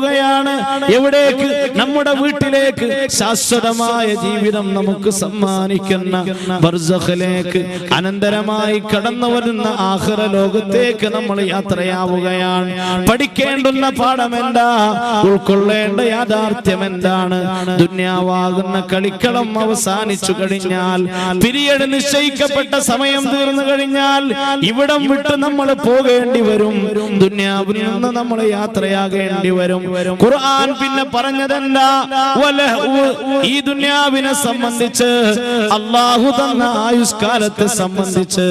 പോവുകയാണ്. എവിടേക്ക്? നമ്മുടെ വീട്ടിലേക്ക്. ശാശ്വതമായ ജീവിതം നമുക്ക് സമ്മാനിക്കുന്ന ബർസഖിലേക്ക് അനന്തരമായി കടന്നു വരുന്ന ആഹ്റ ലോകത്തേക്ക് നമ്മൾ യാത്രയാവുകയാണ്. പഠിക്കേണ്ടുന്ന പാഠം എന്താ? ഉൾക്കൊള്ളേണ്ട യാഥാർത്ഥ്യം എന്താണ്? ദുന്യാവാകുന്ന കളിക്കളം അവസാനിച്ചു കഴിഞ്ഞാൽ പിരിയട് നിശ്ചയിക്കപ്പെട്ട സമയം തീർന്നു കഴിഞ്ഞാൽ ഇവിടം വിട്ട് നമ്മൾ പോകേണ്ടി വരും. ദുന്യാവിൽ നിന്ന് നമ്മൾ യാത്രയാകേണ്ടി വരും. ഖുർആൻ പിന്നെ പറഞ്ഞതെന്താ. ഈ ദുനിയാവിനെ സംബന്ധിച്ച് അള്ളാഹു തന്ന ആയുഷ്കാലത്തെ സംബന്ധിച്ച്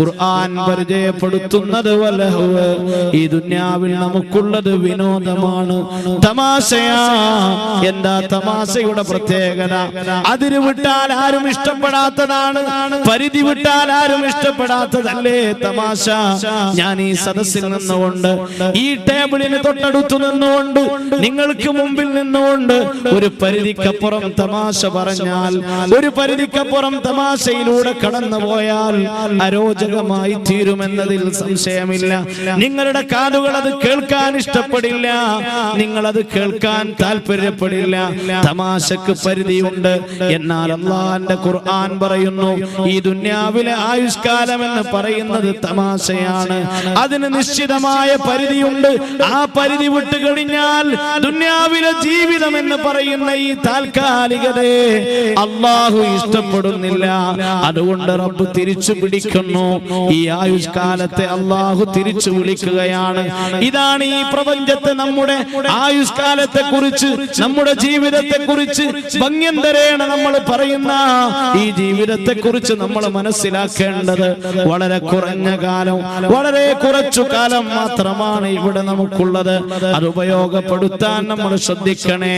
ഖുർആൻ പരിചയപ്പെടുത്തുന്നത് വലഹുവ് ഈ ദുനിയാവിൽ നമുക്കുള്ളത് വിനോദമാണ്. തമാശയാ. എന്താ തമാശയുടെ പ്രത്യേകത? അതിര് വിട്ടാൽ ആരും ഇഷ്ടപ്പെടാത്തതാണ്. പരിധി വിട്ടാൽ ആരും ഇഷ്ടപ്പെടാത്തതല്ലേ തമാശ? ഞാൻ ഈ സദസ്സിൽ നിന്നുകൊണ്ട് ഈ ടേബിളിന് തൊട്ടടുത്തു നിന്നുകൊണ്ട് നിങ്ങൾക്ക് മുമ്പിൽ നിന്നുകൊണ്ട് ഒരു പരിധിക്കപ്പുറം തമാശ പറഞ്ഞാൽ ഒരു പരിധിക്കപ്പുറം തമാശയിലൂടെ കടന്നു പോയാൽ അരോചകമായി തീരുമെന്നതിൽ സംശയമില്ല. നിങ്ങളുടെ കാതുകൾ അത് കേൾക്കാൻ ഇഷ്ടപ്പെടില്ല. നിങ്ങൾ അത് കേൾക്കാൻ താല്പര്യപ്പെടില്ല തമാശക്ക് പരിധിയുണ്ട്. എന്നാൽ അള്ളാന്റെ ഖുർആൻ പറയുന്നു ഈ ദുന്യാവിലെ ആയുഷ്കാലം എന്ന് പറയുന്നത് തമാശയാണ്. അതിന് നിശ്ചിതമായ പരിധിയുണ്ട്. ആ പരിധി വിട്ട് കഴിഞ്ഞാൽ ദുന്യാവിലെ ജീവിതം എന്ന് പറയുന്ന ഈ താൽക്കാലികതയെ അള്ളാഹു ഇഷ്ടപ്പെടുന്നില്ല. അതുകൊണ്ട് റബ്ബ് തിരിച്ചു പിടിക്കുന്നു. ഈ ആയുഷ്കാലത്തെ അള്ളാഹു തിരിച്ചു വിളിക്കുകയാണ്. ഇതാണ് ഈ പ്രപഞ്ചത്തെ നമ്മുടെ ആയുഷ്കാലത്തെ കുറിച്ച് നമ്മുടെ ജീവിതത്തെ കുറിച്ച് ഭംഗ്യന്തരേണ നമ്മൾ പറയുന്ന ഈ ജീവിതത്തെ കുറിച്ച് നമ്മൾ മനസ്സിലാക്കേണ്ടത് വളരെ കുറഞ്ഞ കാലം വളരെ കുറച്ചു കാലം മാത്രമാണ് ഇവിടെ നമുക്കുള്ളത്. അത് ഉപയോഗപ്പെടുത്താൻ നമ്മൾ ശ്രദ്ധിക്കണേ.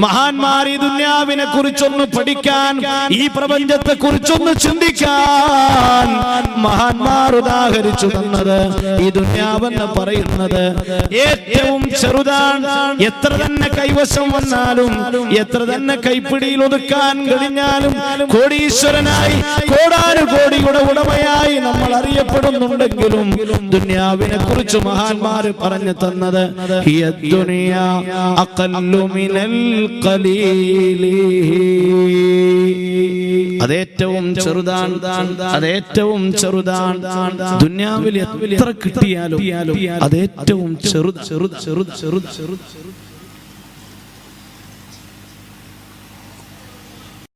മഹാന്മാർ ഈ ദുന്യാവിനെ കുറിച്ചൊന്ന് പഠിക്കാൻ ഈ പ്രപഞ്ചത്തെ കുറിച്ചൊന്ന് ചിന്തിക്കാൻ മഹാന്മാർ ഉദാഹരിച്ചു തന്നത് ഈ ദുന്യാവെന്ന് പറയുന്നത്. ഏറ്റവും ചെറുതാണ്. എത്ര തന്നെ കൈവശം വന്നാലും എത്ര തന്നെ കൈപ്പിടിയിൽ ഒതുക്കാൻ കഴിഞ്ഞാലും കോടീശ്വരനായി കോടാനു കോടിയുടെ ഉടമയായി നമ്മൾ അറിയപ്പെടുന്നുണ്ടെങ്കിലും ദുന്യാവിനെ കുറിച്ച് മഹാന്മാർ പറഞ്ഞു തന്നത് ദുനിയ അക്കല്ലുമിനൽ കലീലീ അതേറ്റവും ചെറുതാണ് അതേറ്റവും ചെറുതാണ് ദുന്യാവിൽ എത്ര കിട്ടിയാലും അതേറ്റവും ചെറുത് ചെറുത് ചെറുത് ചെറുത് ചെറുത്